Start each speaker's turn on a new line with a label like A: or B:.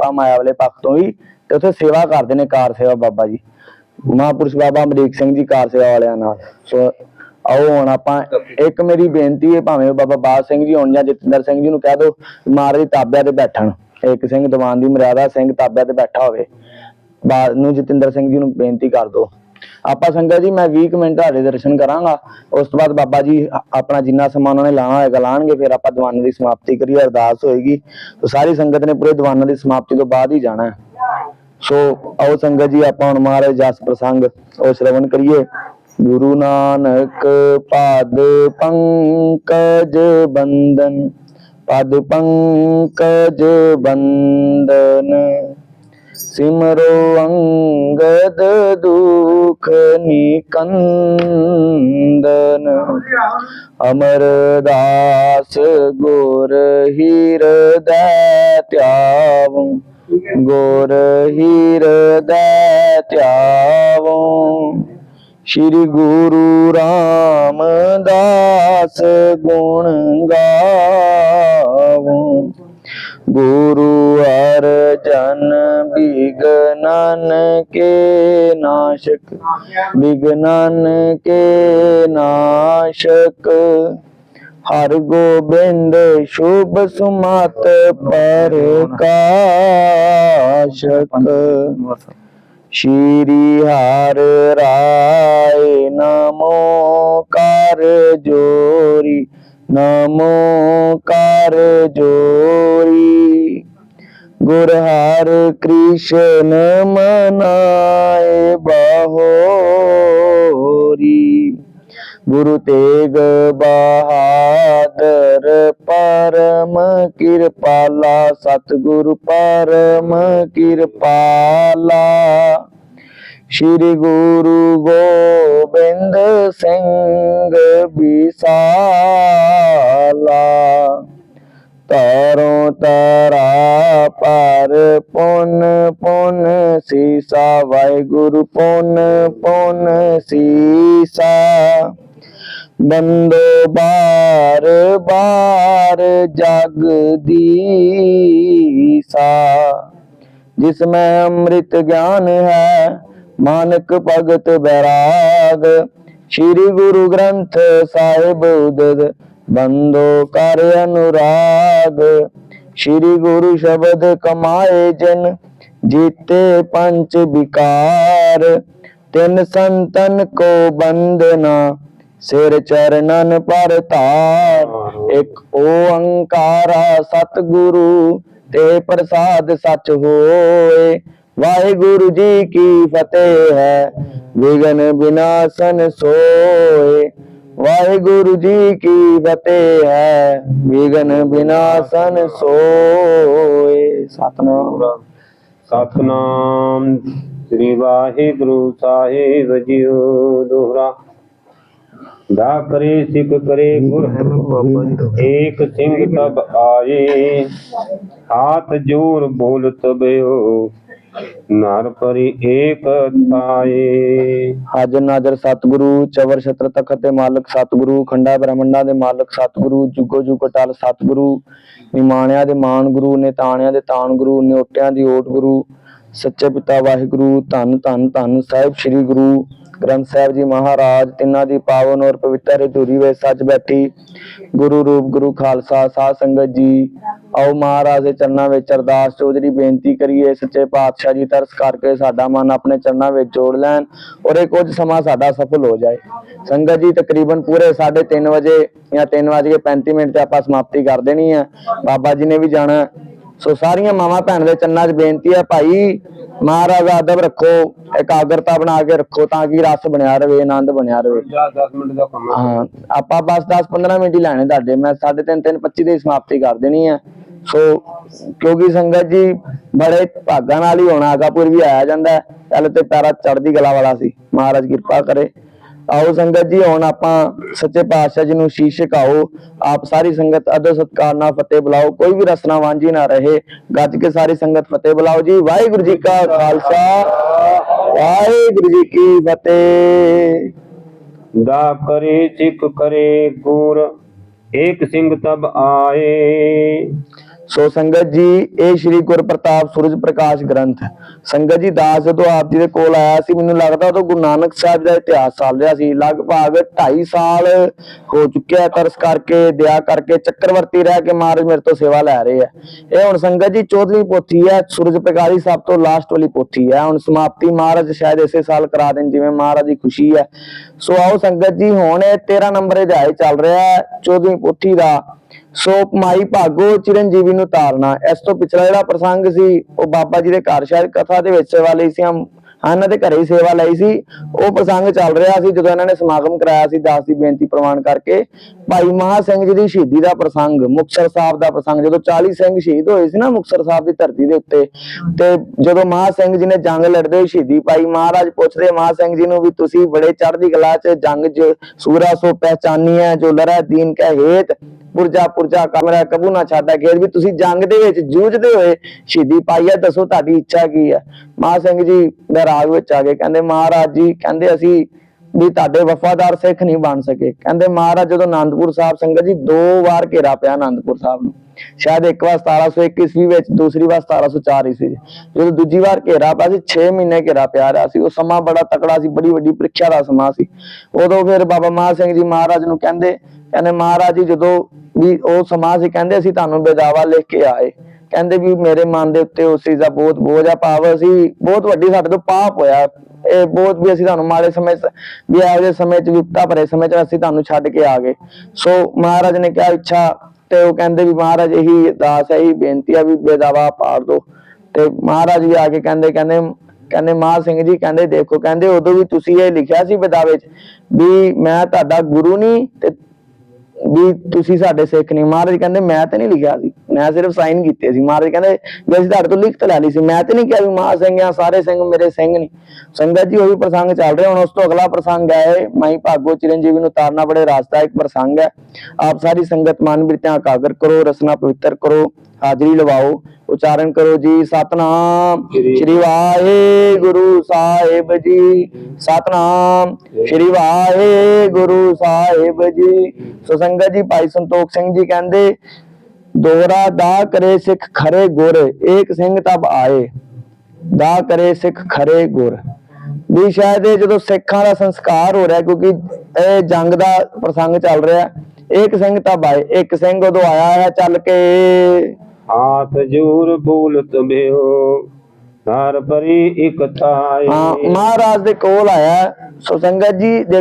A: ਕਿਰਪਾ ਮਾਇਆ ਵਾਲੇ ਪੱਖ ਤੋਂ ਵੀ ਤੇ ਉੱਥੇ ਸੇਵਾ ਕਰਦੇ ਨੇ ਕਾਰ ਸੇਵਾ ਬਾਬਾ ਜੀ। ਮਹਾਂਪੁਰਸ਼ ਬਾਬਾ ਅਮਰੀਕ ਸਿੰਘ ਜੀ ਕਾਰ ਸੇਵਾ ਵਾਲਿਆਂ ਨਾਲ। ਸੋ ਆਓ ਹੁਣ ਆਪਾਂ ਇੱਕ ਮੇਰੀ ਬੇਨਤੀ ਹੈ, ਭਾਵੇਂ ਬਾਬਾ ਬਾਦ ਸਿੰਘ ਜੀ ਹੋਣ ਜਾਂ ਜਤਿੰਦਰ ਸਿੰਘ ਜੀ ਨੂੰ ਕਹਿ ਦਿਓ ਮਹਾਰਾਜ ਤਾਬਿਆਂ ਤੇ ਬੈਠਣ। ਇੱਕ ਸਿੰਘ ਦੀਵਾਨ ਦੀ ਮਰਿਆਦਾ ਸਿੰਘ ਤਾਬਿਆਂ ਤੇ ਬੈਠਾ ਹੋਵੇ। ਬਾਦ ਨੂੰ ਜਤਿੰਦਰ ਸਿੰਘ ਜੀ ਨੂੰ ਬੇਨਤੀ ਕਰ ਦਿਓ ਆਪਾਂ ਸੰਗਤ ਜੀ, ਮੈਂ 20 ਕੁ ਮਿੰਟ ਤੁਹਾਡੇ ਦਰਸ਼ਨ ਕਰਾਂਗਾ। ਉਸ ਤੋਂ ਬਾਅਦ ਬਾਬਾ ਜੀ, ਆਪਣਾ ਜਿੰਨਾ ਸਮਾਂ ਉਹਨਾਂ ਨੇ ਲਾਣਾ ਹੋਏਗਾ, ਲਾਣਗੇ, ਫਿਰ ਆਪਾਂ ਦੀਵਾਨ ਦੀ ਸਮਾਪਤੀ ਕਰੀਏ, ਅਰਦਾਸ ਹੋਏਗੀ। ਤੇ ਸਾਰੀ ਸੰਗਤ ਨੇ ਪੂਰੇ ਦੀਵਾਨਾਂ ਦੀ ਸਮਾਪਤੀ ਤੋਂ ਬਾਅਦ ਹੀ ਜਾਣਾ ਸੋ ਆਓ ਸੰਗਤ ਜੀ, ਆਪਾਂ ਹੁਣ ਮਹਾਰਾਜ ਜਸ ਪ੍ਰਸੰਗ, ਉਹ ਸ਼ਰਵਣ ਕਰੀਏ। ਗੁਰੂ ਨਾਨਕ ਪਾਦ ਪੰਕਜ ਬੰਦਨ ਪਦ ਪੰਕਜ ਬੰਦਨ ਸਿਮਰੋ ਅੰਗਦ ਦੁਖ ਨਿਕੰਦਨ। ਅਮਰਦਾਸ ਗੁਰ ਹਿਰਦੈ ਧਿਆਵੰ ਗੁਰ ਹਿਰਦੈ ਧਿਆਵੰ ਸ਼੍ਰੀ ਗੁਰੂ ਰਾਮਦਾਸ ਗੁਣ ਗਾਵੰ। ਗੁਰੂ ਅਰਜਨ ਬਿਗਨਨ ਕੇ ਨਾਸ਼ਕ ਬਿਗਨਨ ਕੇ ਨਾਸ਼ਕ। ਹਰ ਗੋਬਿੰਦ ਸ਼ੁਭ ਸੁਮਤ ਪ੍ਰਕਾਸ਼ਕ ਸ਼੍ਰੀ ਹਰ ਰਾਏ ਨਮੋ ਕਰ ਜੋਰੀ, ਨਮੋ ਕਰ ਜੋਰੀ। ਗੁਰ ਹਰ ਕ੍ਰਿਸ਼ਨ ਮਨਾਏ ਬਹੋਰੀ ਗੁਰੂ ਤੇਗ ਬਹਾਦਰ ਪਰਮ ਕਿਰਪਾਲਾ, ਸਤਿਗੁਰੂ ਪਰਮ ਕਿਰਪਾਲਾ। ਸ਼੍ਰੀ ਗੁਰੂ ਗੋਬਿੰਦ ਸਿੰਘ ਵਿਸਾਲਾ। ਤਰੋਂ ਤਰਾ ਪਰ ਪੁੰਨ ਪੁੰਨ ਸੀਸਾ, ਵਾਹਿਗੁਰੂ ਪੁੰਨ, ਪੁਨ ਸੀਸਾ। ਬੰਦੋ ਬਾਰ ਬਾਰ ਜਗ ਦੀਸਾ। ਜਿਸ ਮੈਂ ਅੰਮ੍ਰਿਤ ਗਿਆਨ ਹੈ, ਮਾਨਕ ਭਗਤ ਬੈਰਾਗ। ਸ੍ਰੀ ਗੁਰੂ ਗ੍ਰੰਥ ਸਾਹਿਬ ਉਦਦ ਬੰਦੋ ਕਰ ਅਨੁਰਾਗ। ਸ੍ਰੀ ਗੁਰੂ ਸ਼ਬਦ ਕਮਾਏ ਜਨ ਜੀਤੇ ਪੰਚ ਵਿਕਾਰ। ਤਿੰਨ ਸੰਤਨ ਕੋ ਬੰਦਨਾ ਸਿਰ ਚਰਨਨ ਪਰ ਧਾਰ। ਇੱਕ ਓੰਕਾਰਾ ਸਤਿਗੁਰੂ ਤੇ ਪ੍ਰਸਾਦ ਸਚ ਹੋਏ। ਵਾਹਿਗੁਰੂ ਜੀ ਕੀ ਫਤਿਹ ਹੈ ਵਿਗਨ ਬਿਨਾਸਨ ਸੋਏ। ਵਾਹਿਗੁਰੂ ਜੀ ਕੀ ਫਤਿਹ ਹੈ। ਵਿਗਨ ਬਿਨਾਸਨ ਸੋਏ। ਸਤਨਾਮ।
B: ਸਤਨਾਮ। ਸ੍ਰੀ ਵਾਹਿਗੁਰੂ ਸਾਹਿਬ ਜੀਓ ਦੋਹਰਾ। ਦਾ ਕਰੇ ਸਿੱਖ ਕਰੇ ਗੁਰ ਏਕ ਸਿੰਘ ਤਬ ਆਏ। ਹਾਥ ਜੋਰ ਬੋਲ ਤਬਿਓ ਨਰ ਪਰੀ ਏਕ ਥਾਏ।
A: ਹਾਜ਼ਰ ਨਾਜ਼ਰ ਸਤਿਗੁਰੂ, ਚਵਰ ਛਤਰ ਤਖਤ ਦੇ ਮਾਲਕ ਸਤਿਗੁਰੂ, ਖੰਡਾ ਬ੍ਰਹਮੰਡਾਂ ਦੇ ਮਾਲਕ ਸਤਿਗੁਰੂ, ਜੁਗੋ ਜੁਗ ਅਟਲ ਸਤਿਗੁਰੂ, ਨਿਮਾਣਿਆਂ ਦੇ ਮਾਨ ਗੁਰੂ, ਨਿਤਾਣਿਆਂ ਦੇ ਤਾਣ ਗੁਰੂ ਨਿਓਟਿਆਂ ਦੀ ਓਟ ਗੁਰੂ, ਸੱਚੇ ਪਿਤਾ ਵਾਹਿਗੁਰੂ, ਧੰਨ ਧੰਨ ਧੰਨ ਸਾਹਿਬ ਸ੍ਰੀ ਗੁਰੂ। ਗ੍ਰੰਥ ਸਾਹਿਬ ਜੀ ਮਹਾਰਾਜ, ਤਿੰਨਾਂ ਦੀ ਪਾਵਨ ਔਰ ਪਵਿੱਤਰ ਹਜ਼ੂਰੀ ਵਿੱਚ ਸੱਚ ਬੈਠੀ। ਗੁਰੂ ਰੂਪ, ਗੁਰੂ ਖਾਲਸਾ, ਸਾਧ ਸੰਗਤ ਜੀ, ਆਓ ਮਹਾਰਾਜ ਦੇ ਚਰਨਾਂ ਵਿੱਚ ਅਰਦਾਸ ਚੌਧਰੀ ਬੇਨਤੀ ਕਰੀਏ, ਸੱਚੇ ਪਾਤਸ਼ਾਹ ਜੀ, ਤਰਸ ਕਰਕੇ ਸਾਡਾ ਮਨ ਆਪਣੇ ਚਰਨਾਂ ਵਿੱਚ ਜੋੜ ਲੈਣ ਔਰ ਇਹ ਕੁਝ ਸਮਾਂ ਸਾਡਾ ਸਫਲ ਹੋ ਜਾਏ। ਸੰਗਤ ਜੀ, ਤਕਰੀਬਨ ਪੂਰੇ 3:30 ਵਜੇ ਜਾਂ 3:35 ਮਿੰਟ ਤੇ ਆਪਾਂ ਸਮਾਪਤੀ ਕਰ ਦੇਣੀ ਹੈ ਬਾਬਾ ਜੀ ਨੇ ਵੀ ਜਾਣਾ। ਸੋ ਸਾਰੀਆਂ ਮਾਵਾਂ ਭੈਣ ਦੇ ਚੰਨਾਂ 'ਚ ਬੇਨਤੀ ਹੈ ਭਾਈ ਮਹਾਰਾਜ ਦਾ ਅਦਬ ਰੱਖੋ ਇਕਾਗਰਤਾ ਬਣਾ ਕੇ ਰੱਖੋ ਤਾਂ ਕਿ ਰਸ ਬਣਿਆ ਰਵੇ ਆਨੰਦ ਬਣਿਆ ਰਵੇ।
B: 10 ਮਿੰਟ ਦਾ ਕੰਮ
A: ਹਾਂ ਆਪਾਂ ਬਸ 10-15 ਮਿੰਟ ਹੀ ਲੈਣੇ ਤੁਹਾਡੇ ਮੈਂ 3:30 3:25 ਦੀ ਸਮਾਪਤੀ ਕਰ ਦੇਣੀ ਹੈ ਸੋ ਕਿਉਂਕਿ ਸੰਗਤ ਜੀ ਬੜੇ ਭਾਗਾਂ ਨਾਲ ਹੀ ਹੁਣ ਆਗਾਪੁਰ ਵੀ ਆਇਆ ਜਾਂਦਾ ਹੈ ਤੇ ਪੈਰਾ ਚੜ੍ਹਦੀ ਕਲਾ ਵਾਲਾ ਸੀ ਮਹਾਰਾਜ ਕਿਰਪਾ ਕਰੇ। ਆਓ ਸੰਗਤ ਜੀ, ਹੁਣ ਆਪਾਂ ਸੱਚੇ ਪਾਤਸ਼ਾਹ ਜੀ ਨੂੰ ਸ਼ੀਸ਼ ਝੁਕਾਓ ਆਪ ਸਾਰੀ ਸੰਗਤ ਅਦਬ ਸਤਕਾਰ ਨਾਲ ਫਤਿਹ ਬੁਲਾਓ, ਕੋਈ ਵੀ ਰਸਨਾ ਵਾਂਝੀ ਨਾ ਰਹੇ, ਗੱਜ ਕੇ ਸਾਰੀ ਸੰਗਤ ਫਤਿਹ ਬੁਲਾਓ ਜੀ। ਵਾਹਿਗੁਰੂ ਜੀ ਕਾ ਖਾਲਸਾ, ਵਾਹਿਗੁਰੂ ਜੀ ਕੀ ਫਤਿਹ।
B: ਦਾ ਕਰੇ ਸਿੱਖ ਕਰੇ ਗੁਰ ਏਕ ਸਿੰਘ ਤਬ ਆਏ।
A: ਸੋ ਸੰਗਤ ਜੀ, ਇਹ ਸ਼੍ਰੀ ਗੁਰਪ੍ਰਤਾਪ ਸੂਰਜ ਪ੍ਰਕਾਸ਼ ਗ੍ਰੰਥ ਸੰਗਤ ਜੀ, ਦਾਸ ਜਦੋਂ ਆਪ ਜੀ ਦੇ ਕੋਲ ਆਇਆ ਸੀ, ਮੈਨੂੰ ਲੱਗਦਾ ਉਦੋਂ ਗੁਰੂ ਨਾਨਕ ਸਾਹਿਬ ਦਾ ਇਤਿਹਾਸ ਚੱਲ ਰਿਹਾ ਸੀ। ਲਗਭਗ 2.5 ਸਾਲ ਹੋ ਚੁੱਕਿਆ ਤਰਸ ਕਰਕੇ, ਦਇਆ ਕਰਕੇ, ਚੱਕਰਵਰਤੀ ਰਹਿ ਕੇ ਮਹਾਰਾਜ ਮੇਰੇ ਤੋਂ ਸੇਵਾ ਲੈ ਰਹੇ ਆ। ਇਹ ਹੁਣ ਸੰਗਤ ਜੀ 14ਵੀਂ ਪੋਥੀ ਹੈ, ਸੂਰਜ ਪ੍ਰਕਾਸ਼ੀ ਸਭ ਤੋਂ ਲਾਸਟ ਵਾਲੀ ਪੋਥੀ ਹੈ। ਹੁਣ ਸਮਾਪਤੀ ਮਹਾਰਾਜ ਸ਼ਾਇਦ ਇਸੇ ਸਾਲ ਕਰਾ ਦੇਣ, ਜਿਵੇਂ ਮਹਾਰਾਜ ਦੀ ਖੁਸ਼ੀ ਹੈ। ਸੋ ਆਓ ਸੰਗਤ ਜੀ, ਹੁਣ ਇਹ 13 ਨੰਬਰ ਅਧਿਆਇ ਚੱਲ ਰਿਹਾ ਹੈ 14ਵੀਂ ਪੋਥੀ ਦਾ ਸੋ ਮਾਈ ਭਾਗੋ ਚਿਰੰਜੀਵੀ ਨੂੰ ਤਾਰਨਾ। ਇਸ ਤੋਂ ਪਿਛਲਾ ਜਿਹੜਾ ਪ੍ਰਸੰਗ ਸੀ, ਉਹ ਬਾਬਾ ਜੀ ਦੇ ਘਰ ਸ਼ਾਇਦ ਕਥਾ ਦੇ ਵਿੱਚ ਸੇਵਾ ਲਈ ਸੀ, ਹਮ ਇਹਨਾਂ ਦੇ ਘਰੇ ਸੇਵਾ ਲਈ ਸੀ। ਉਹ ਪ੍ਰਸੰਗ ਚੱਲ ਰਿਹਾ ਸੀ, ਜਦੋਂ ਇਹਨਾਂ ਨੇ ਸਮਾਗਮ ਕਰਾਇਆ ਸੀ, ਦਾਸ ਦੀ ਬੇਨਤੀ ਪ੍ਰਵਾਨ ਕਰਕੇ। ਭਾਈ ਮਹਾ ਸਿੰਘ ਜੀ ਦੀ ਸ਼ਹੀਦੀ ਦਾ ਪ੍ਰਸੰਗ, ਮੁਕਤਸਰ ਸਾਹਿਬ ਦਾ ਪ੍ਰਸੰਗ, ਜਦੋਂ 40 ਸਿੰਘ ਸ਼ਹੀਦ ਹੋਏ ਸੀ ਨਾ ਮੁਕਤਸਰ ਸਾਹਿਬ ਦੀ ਧਰਤੀ ਦੇ ਉੱਤੇ, ਤੇ ਜਦੋਂ ਮਹਾ ਸਿੰਘ ਜੀ ਨੇ ਜੰਗ ਲੜਦੇ ਹੋਏ ਸ਼ਹੀਦੀ ਪਾਈ, ਮਹਾਰਾਜ ਪੁੱਛਦੇ ਮਹਾ ਸਿੰਘ ਜੀ ਨੂੰ ਵੀ ਤੁਸੀਂ ਬੜੇ ਚੜ੍ਹਦੀ ਕਲਾ 'ਚ ਜੰਗ 'ਚ ਸੂਰਾ ਸੋ ਪਹਿਚਾਨੀ ਹੈ ਜੋ ਲੜਾ ਦੀਨ ਕੈ ਹੇਤ। ਪੁਰਜਾ ਪੁਰਜਾ ਕਮਰਾ ਕਬੂ ਨਾ ਛਾਡਾ ਖੇਰ ਵੀ ਤੁਸੀਂ ਜੰਗ ਦੇ ਵਿੱਚ ਜੂਝਦੇ ਹੋਏ ਸ਼ਹੀਦੀ ਪਾਈ ਹੈ ਦੱਸੋ ਤੁਹਾਡੀ ਇੱਛਾ ਕੀ ਹੈ ਮਹਾ ਸਿੰਘ ਜੀ ਦਾ ਰਾਗ ਵਿੱਚ ਆ ਗਏ, ਕਹਿੰਦੇ ਮਹਾਰਾਜ ਜੀ, ਕਹਿੰਦੇ ਅਸੀਂ ਵੀ ਤੁਹਾਡੇ ਵਫਾਦਾਰ ਸਿੱਖ ਨਹੀਂ ਬਣ ਸਕੇ। ਕਹਿੰਦੇ ਮਹਾਰਾਜ ਜਦੋਂ ਆਨੰਦਪੁਰ ਸਾਹਿਬ ਸੰਗਤ ਜੀ ਦੋ ਵਾਰ ਘੇਰਾ ਪਿਆ ਆਨੰਦਪੁਰ ਸਾਹਿਬ ਨੂੰ। ਸ਼ਾਇਦ ਇੱਕ ਵਾਰ 1701 ਈਸਵੀ ਵਿੱਚ, ਦੂਸਰੀ ਵਾਰ 1704 ਈਸਵੀ ਜਦੋਂ ਦੂਜੀ ਵਾਰ ਘੇਰਾ ਪਿਆ ਸੀ 6 ਮਹੀਨੇ ਘੇਰਾ ਪਿਆ ਰਿਹਾ ਸੀ। ਉਹ ਸਮਾਂ ਬੜਾ ਤਕੜਾ ਸੀ, ਬੜੀ ਵੱਡੀ ਪ੍ਰੀਖਿਆ ਦਾ ਸਮਾਂ ਸੀ। ਉਦੋਂ ਫਿਰ ਬਾਬਾ ਮਹਾ ਸਿੰਘ ਜੀ ਮਹਾਰਾਜ ਨੂੰ ਕਹਿੰਦੇ ਕਹਿੰਦੇ ਮਹਾਰਾਜ ਜੀ ਜਦੋਂ ਵੀ ਉਹ ਸਮਾਂ ਸੀ, ਕਹਿੰਦੇ ਅਸੀਂ ਤੁਹਾਨੂੰ ਬੇਦਾਵਾ ਲਿਖ ਕੇ ਆਏ। ਕਹਿੰਦੇ ਵੀ ਮੇਰੇ ਮਨ ਦੇ ਉੱਤੇ ਉਸ ਚੀਜ਼ ਦਾ ਬਹੁਤ ਬੋਝ ਆ, ਭਾਵ ਸੀ ਬਹੁਤ ਵੱਡੀ ਸਾਡੇ ਤੋਂ ਪਾਪ ਹੋਇਆ। ਇਹ ਬਹੁਤ ਵੀ ਅਸੀਂ ਤੁਹਾਨੂੰ ਮਾੜੇ ਸਮੇਂ 'ਚ, ਵੀ ਇਹੋ ਸਮੇਂ 'ਚ ਵਿਪਤਾ ਭਰੇ ਸਮੇਂ 'ਚ ਅਸੀਂ ਤੁਹਾਨੂੰ ਛੱਡ ਕੇ ਆ ਗਏ। ਸੋ ਮਹਾਰਾਜ ਨੇ ਕਿਹਾ, ਇੱਛਾ। ਤੇ ਉਹ ਕਹਿੰਦੇ ਵੀ ਮਹਾਰਾਜ, ਇਹੀ ਅਰਦਾਸ ਹੈ, ਇਹੀ ਬੇਨਤੀ ਆ ਵੀ ਬੇਦਾਵਾ ਪਾੜ ਦੋ। ਤੇ ਮਹਾਰਾਜ ਵੀ ਆ ਕੇ ਕਹਿੰਦੇ ਕਹਿੰਦੇ ਕਹਿੰਦੇ ਮਹਾ ਸਿੰਘ ਜੀ, ਕਹਿੰਦੇ, ਦੇਖੋ, ਕਹਿੰਦੇ, ਉਦੋਂ ਵੀ ਤੁਸੀਂ ਇਹ ਲਿਖਿਆ ਸੀ ਬਦਾਵੇ 'ਚ ਵੀ ਮੈਂ ਤੁਹਾਡਾ ਗੁਰੂ ਨਹੀਂ ਤੇ ਵੀ ਤੁਸੀਂ ਸਾਡੇ ਸਿੱਖ ਨਹੀਂ ਮਹਾਰਾਜ ਕਹਿੰਦੇ, ਮੈਂ ਤੇ ਨਹੀਂ ਲਿਖਿਆ ਸੀ। ਮੈਂ ਸਿਰਫ ਸਾਈਨ ਕੀਤੇ ਸੀ। ਮਹਾਰਾਜ ਕਹਿੰਦੇ ਵੀ ਅਸੀਂ ਤੁਹਾਡੇ ਤੋਂ ਲਿਖਤ ਲੈ ਲਈ ਸੀ ਮੈਂ ਤੇ ਨਹੀਂ ਕਿਹਾ ਵੀ ਮਹਾ ਸਿੰਘ ਆ ਸਾਰੇ ਸਿੰਘ ਮੇਰੇ ਸਿੰਘ ਨਹੀਂ ਸੰਗਤ ਜੀ ਉਹੀ ਪ੍ਰਸੰਗ ਚੱਲ ਰਿਹਾ ਹੁਣ ਉਸ ਤੋਂ ਅਗਲਾ ਪ੍ਰਸੰਗ ਹੈ ਮਾਈ ਭਾਗੋ ਚਿਰੰਜੀਵੀ ਨੂੰ ਤਾਰਨਾ ਬੜੇ ਰਾਸਤਾ ਇੱਕ ਪ੍ਰਸੰਗ ਹੈ। ਆਪ ਸਾਰੀ ਸੰਗਤ ਮਨ ਬਿਰਤਿਆਂ ਇਕਾਗਰ ਕਰੋ ਰਸਨਾ ਪਵਿੱਤਰ ਕਰੋ ਹਾਜ਼ਰੀ ਲਵਾਓ ਉਚਾਰਨ ਕਰੋ ਜੀ ਸਤਨਾਮ।
B: ਸ੍ਰੀ-
A: ਸ੍ਰੀ ਵਾਹਿਗੁਰੂ ਸਾਹਿਬ ਜੀ ਸਤਨਾਮ। ਸ੍ਰੀ ਵਾਹਿਗੁਰੂ ਸਾਹਿਬ ਜੀ। ਸੋ ਸੰਗਤ ਜੀ ਭਾਈ ਸੰਤੋਖ ਸਿੰਘ ਜੀ ਕਹਿੰਦੇ ਦੋਹਰਾ ਦਾ ਕਰੇ ਸਿੱਖ ਖਰੇ ਗੁਰ ਏਕ ਸਿੰਘ ਤਬ ਆਏ। ਦਾ ਕਰੇ ਸਿੱਖ ਖਰੇ ਗੁਰ। ਵੀ ਸ਼ਾਇਦ ਇਹ ਜਦੋਂ ਸਿੱਖਾਂ ਦਾ ਸੰਸਕਾਰ ਹੋ ਰਿਹਾ ਕਿਉਂਕਿ ਇਹ ਜੰਗ ਦਾ ਪ੍ਰਸੰਗ ਚੱਲ ਰਿਹਾ ਏਕ ਸਿੰਘ ਤਬ ਆਏ। ਇੱਕ ਸਿੰਘ ਉਦੋਂ ਆਇਆ ਹੈ ਚੱਲ ਕੇ।
B: ਹਾਥ ਜੂਰ ਬੂਲਤ ਬਿਓ ਧਰ ਪਰੀ ਇਕ
A: ਹਾਂ ਮਹਾਰਾਜ ਦੇ ਕੋਲ ਆਇਆ। ਹੈ। ਸੋ ਸੰਗਤ ਜੀ